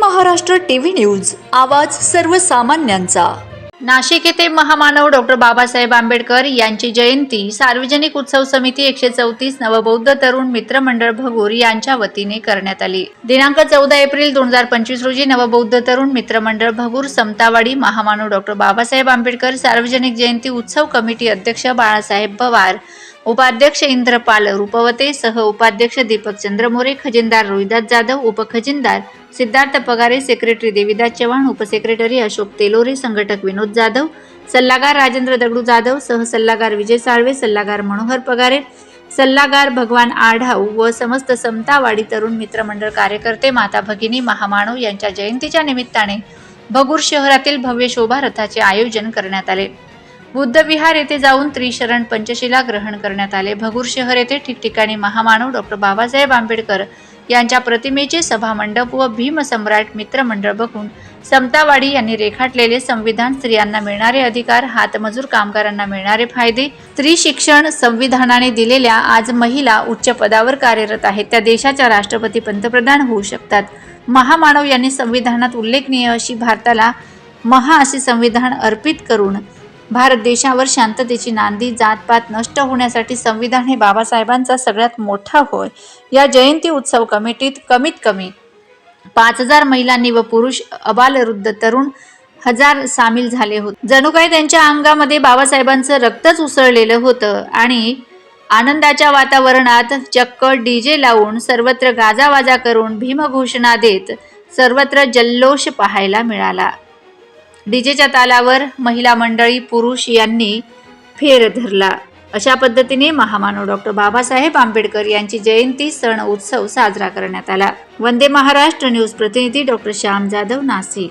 Maharashtra TV news आवाज सर्वसामान्यांचा. नाशिक येथे महामानव डॉक्टर बाबासाहेब आंबेडकर यांची जयंती सार्वजनिक उत्सव समिती एकशे चौतीस नवबौद्ध तरुण मित्रमंडळ भगूर यांच्या वतीने करण्यात आली. दिनांक चौदा एप्रिल दोन हजार पंचवीस रोजी नवबौद्ध तरुण मित्रमंडळ भगूर समतावाडी महामानव डॉक्टर बाबासाहेब आंबेडकर सार्वजनिक जयंती उत्सव कमिटी अध्यक्ष बाळासाहेब पवार उपाध्यक्ष इंद्रपाल रूपवते सह उपाध्यक्ष दीपक चंद्रमोरे खजिनदार रोहिदास जाधव उपखजिनदार सिद्धार्थ पगारे सेक्रेटरी देविदास चव्हाण उपसेक्रेटरी अशोक तेलोरे संघटक विनोद जाधव सल्लागार राजेंद्र दगडू जाधव सह सल्लागार विजय साळवे सल्लागार मनोहर पगारे सल्लागार भगवान आढाव व समस्त समतावाडी तरुण मित्रमंडळ कार्यकर्ते माता भगिनी महामानव यांच्या जयंतीच्या निमित्ताने भगूर शहरातील भव्य शोभा रथाचे आयोजन करण्यात आले. बुद्ध विहार येथे जाऊन त्रिशरण पंचशिला ग्रहण करण्यात आले. भगूर शहर येथे ठिकठिकाणी महामानव डॉक्टर बाबासाहेब आंबेडकर यांच्या प्रतिमेचे सभामंडप व भीमसम्राट मित्रमंडळ बघून समतावाडी यांनी रेखाटलेले संविधान स्त्रियांना मिळणारे अधिकार हातमजूर कामगारांना मिळणारे फायदे स्त्री शिक्षण संविधानाने दिलेल्या आज महिला उच्च पदावर कार्यरत आहेत. त्या देशाच्या राष्ट्रपती पंतप्रधान होऊ शकतात. महामानव यांनी संविधानात उल्लेखनीय अशी भारताला महा असे संविधान अर्पित करून भारत देशावर शांततेची नांदी जातपात नष्ट होण्यासाठी संविधान हे बाबासाहेबांचा सगळ्यात मोठा होय. या जयंती उत्सव कमिटीत कमीत कमी पाच हजार महिलांनी व पुरुष अबालवृद्ध तरुण हजार सामील झाले होते. जणू काही त्यांच्या अंगामध्ये बाबासाहेबांचं रक्तच उसळलेलं होतं आणि आनंदाच्या वातावरणात चक्क डीजे लावून सर्वत्र गाजावाजा करून भीमघोषणा देत सर्वत्र जल्लोष पाहायला मिळाला. डीजेच्या तालावर महिला मंडळी पुरुष यांनी फेर धरला. अशा पद्धतीने महामानव डॉक्टर बाबासाहेब आंबेडकर यांची जयंती सण उत्सव साजरा करण्यात आला. वंदे महाराष्ट्र न्यूज प्रतिनिधी doctor Shyam Jadhav Nashik.